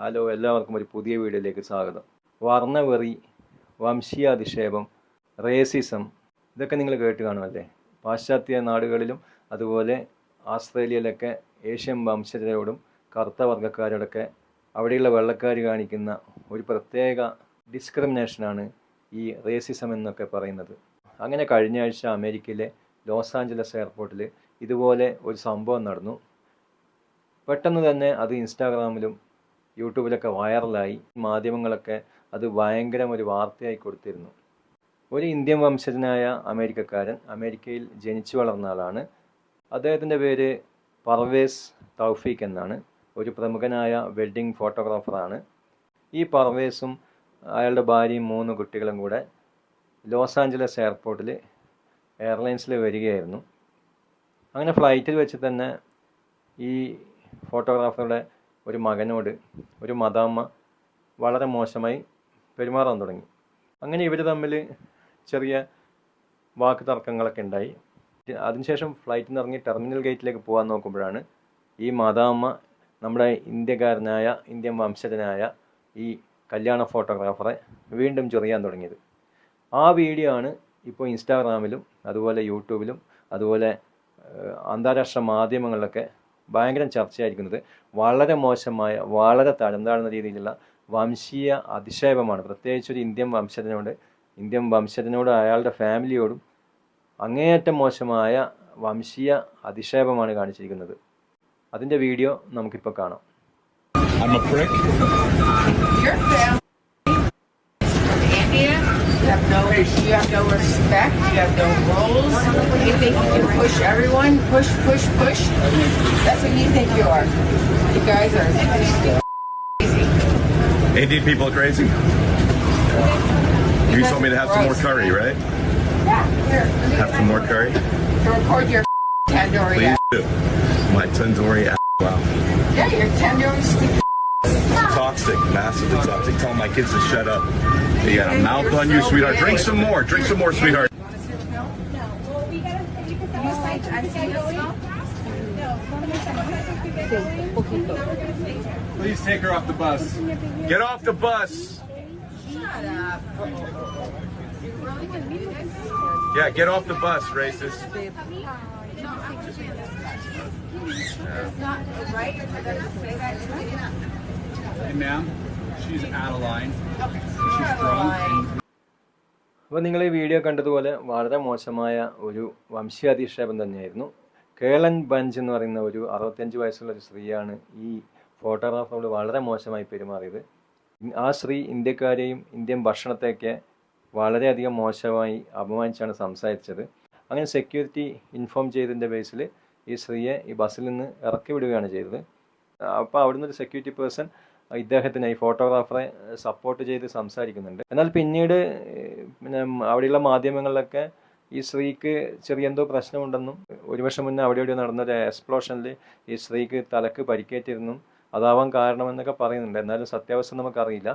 Hello എല്ലാവർക്കും ഒരു പുതിയ വീഡിയോയിലേക്ക് സ്വാഗതം. വർണവെറി വംശീയാധിക്ഷേപം റേസിസം ഇതൊക്കെ നിങ്ങൾ കേട്ട് കാണുമല്ലേ? പാശ്ചാത്യ നാടുകളിലും അതുപോലെ ആസ്ട്രേലിയയിലൊക്കെ ഏഷ്യൻ വംശജരോടും കറുത്ത വർഗക്കാരോടൊക്കെ അവിടെയുള്ള വെള്ളക്കാർ കാണിക്കുന്ന ഒരു പ്രത്യേക ഡിസ്ക്രിമിനേഷനാണ് ഈ റേസിസം എന്നൊക്കെ പറയുന്നത്. അങ്ങനെ കഴിഞ്ഞ ആഴ്ച അമേരിക്കയിലെ ലോസ് ആഞ്ചലസ് എയർപോർട്ടിൽ ഇതുപോലെ ഒരു സംഭവം നടന്നു. പെട്ടെന്ന് തന്നെ അത് ഇൻസ്റ്റാഗ്രാമിലും യൂട്യൂബിലൊക്കെ വൈറലായി മാധ്യമങ്ങളൊക്കെ അത് ഭയങ്കരം ഒരു വാർത്തയായി കൊടുത്തിരുന്നു. ഒരു ഇന്ത്യൻ വംശജനായ അമേരിക്കക്കാരൻ അമേരിക്കയിൽ ജനിച്ചു വളർന്ന ആളാണ്. അദ്ദേഹത്തിന്റെ പേര് പർവേസ് തൗഫീഖ് എന്നാണ്. ഒരു പ്രമുഖനായ വെഡ്ഡിംഗ് ഫോട്ടോഗ്രാഫറാണ്. ഈ പർവേസും അയാളുടെ ഭാര്യയും മൂന്ന് കുട്ടികളും കൂടെ ലോസ് ആഞ്ചലസ് എയർപോർട്ടിൽ എയർലൈൻസിൽ വരികയായിരുന്നു. അങ്ങനെ ഫ്ലൈറ്റിൽ വെച്ച് തന്നെ ഈ ഫോട്ടോഗ്രാഫറുടെ ഒരു മകനോട് ഒരു മദാമ്മ വളരെ മോശമായി പെരുമാറാൻ തുടങ്ങി. അങ്ങനെ ഇവർ തമ്മിൽ ചെറിയ വാക്ക് തർക്കങ്ങളൊക്കെ ഉണ്ടായി. അതിനുശേഷം ഫ്ലൈറ്റിൽ നിന്ന് ഇറങ്ങി ടെർമിനൽ ഗേറ്റിലേക്ക് പോകാൻ നോക്കുമ്പോഴാണ് ഈ മദാമ്മ നമ്മുടെ ഇന്ത്യക്കാരനായ ഇന്ത്യൻ വംശജനായ ഈ കല്യാണ ഫോട്ടോഗ്രാഫറെ വീണ്ടും ചൊറിയാൻ തുടങ്ങിയത്. ആ വീഡിയോ ആണ് ഇപ്പോൾ ഇൻസ്റ്റാഗ്രാമിലും അതുപോലെ യൂട്യൂബിലും അതുപോലെ അന്താരാഷ്ട്ര മാധ്യമങ്ങളിലൊക്കെ ഭയങ്കര ചർച്ചയായിരിക്കുന്നത് വളരെ മോശമായ വളരെ തരം താഴ്ന്ന രീതിയിലുള്ള വംശീയ അധിക്ഷേപമാണ്. പ്രത്യേകിച്ച് ഒരു ഇന്ത്യൻ വംശജനോട് ഇന്ത്യൻ വംശജനോട് അയാളുടെ ഫാമിലിയോടും അങ്ങേയറ്റം മോശമായ വംശീയ അധിക്ഷേപമാണ് കാണിച്ചിരിക്കുന്നത്. അതിന്റെ വീഡിയോ നമുക്കിപ്പോൾ കാണാം. You have no you have no respect, you have no rules. You think you can push everyone, push, push, push. That's what you think you are. You guys are crazy. Indian people are crazy. You told me to have some more curry, right? Yeah, here. Have some more curry, To record your tandoori. please ass. do. My tandoori. ass. Wow. Yeah, your tandoori stick toxic, massively toxic. Tell my kids to shut up. You got a mouth on you, sweetheart. Drink some more. Drink some more, sweetheart. Please take her off the bus. Get off the bus. Yeah, get off the bus, racist. Yeah. Ma'am, she's out of line. She's drunk and അപ്പോൾ നിങ്ങൾ ഈ video കണ്ടതുപോലെ വളരെ മോശമായ ഒരു വംശീയാധിക്ഷേപം തന്നെയായിരുന്നു. Kelan bench എന്ന് പറയുന്ന ഒരു അറുപത്തിയഞ്ച് വയസ്സുള്ള ഒരു സ്ത്രീയാണ് ഈ ഫോട്ടോഗ്രാഫറോട് വളരെ മോശമായി പെരുമാറിയത്. ആ സ്ത്രീ ഇന്ത്യക്കാരെയും ഇന്ത്യൻ ഭക്ഷണത്തെയൊക്കെ വളരെയധികം മോശമായി അപമാനിച്ചാണ് സംസാരിച്ചത്. അങ്ങനെ സെക്യൂരിറ്റി ഇൻഫോം ചെയ്തതിന്റെ ബേസിൽ ഈ സ്ത്രീയെ ഈ ബസ്സിൽ നിന്ന് ഇറക്കി വിടുകയാണ് ചെയ്തത്. അപ്പോൾ അവിടുന്ന് ഒരു സെക്യൂരിറ്റി പേഴ്സൺ ഇദ്ദേഹത്തിനെ ഈ ഫോട്ടോഗ്രാഫറെ സപ്പോർട്ട് ചെയ്ത് സംസാരിക്കുന്നുണ്ട്. എന്നാൽ പിന്നീട് പിന്നെ അവിടെയുള്ള മാധ്യമങ്ങളിലൊക്കെ ഈ സ്ത്രീക്ക് ചെറിയ എന്തോ പ്രശ്നമുണ്ടെന്നും ഒരു വർഷം മുന്നേ അവിടെ നടന്ന ഒരു എക്സ്പ്ലോഷനിൽ ഈ സ്ത്രീക്ക് തലക്ക് പരിക്കേറ്റിരുന്നു. അതാവാൻ കാരണമെന്നൊക്കെ പറയുന്നുണ്ട്. എന്നാലും സത്യാവസ്ഥ നമുക്കറിയില്ല.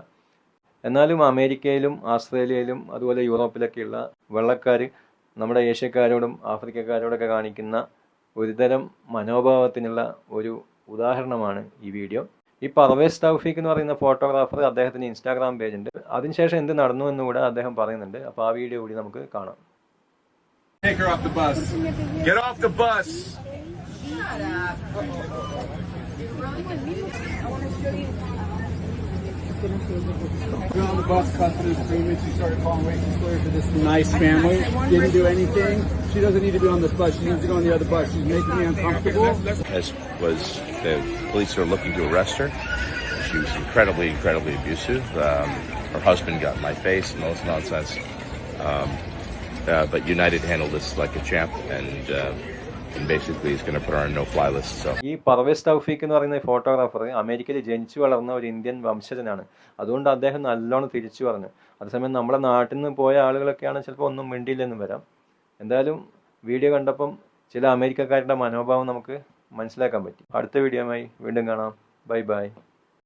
എന്നാലും അമേരിക്കയിലും ആസ്ട്രേലിയയിലും അതുപോലെ യൂറോപ്പിലൊക്കെയുള്ള വെള്ളക്കാർ നമ്മുടെ ഏഷ്യക്കാരോടും ആഫ്രിക്കക്കാരോടൊക്കെ കാണിക്കുന്ന ഒരുതരം മനോഭാവത്തിനുള്ള ഒരു ഉദാഹരണമാണ് ഈ വീഡിയോ. ഈ പർവേസ് തൗഫീഖ് എന്ന് പറയുന്ന ഫോട്ടോഗ്രാഫർ അദ്ദേഹത്തിന് ഇൻസ്റ്റാഗ്രാം പേജ് ഉണ്ട് അതിനുശേഷം എന്ത് നടന്നു എന്ന് കൂടെ അദ്ദേഹം പറയുന്നുണ്ട് അപ്പോൾ ആ വീഡിയോ കൂടി നമുക്ക് കാണാം take her off the bus. Get off the bus. Shut up. You really gonna do this? I want to show you. Got on the bus, and screaming. She started calling racist slurs to this nice family. Didn't do anything. She doesn't need to be on this bus. She needs to go on the other bus. She's making me uncomfortable. as was the police are looking to arrest her. She was incredibly, incredibly abusive. Um, her husband got in my face and all this nonsense. Um, uh, but United handled this like a champ and, uh, ഈ പർവേസ് തൗഫീഖ് എന്ന് പറയുന്ന photographer അമേരിക്കയിൽ ജനിച്ചു വളർന്ന ഒരു Indian വംശജനാണ്. അതുകൊണ്ട് അദ്ദേഹം നല്ലോണം തിരിച്ചു പറഞ്ഞു. അതേസമയം നമ്മുടെ നാട്ടിൽ നിന്ന് പോയ ആളുകളൊക്കെയാണ് ചിലപ്പോൾ ഒന്നും മിണ്ടിയില്ലെന്നും വരാം. എന്തായാലും വീഡിയോ കണ്ടപ്പം ചില അമേരിക്കക്കാരുടെ മനോഭാവം നമുക്ക് മനസ്സിലാക്കാൻ പറ്റി. അടുത്ത വീഡിയോയുമായി വീണ്ടും കാണാം. Bye bye.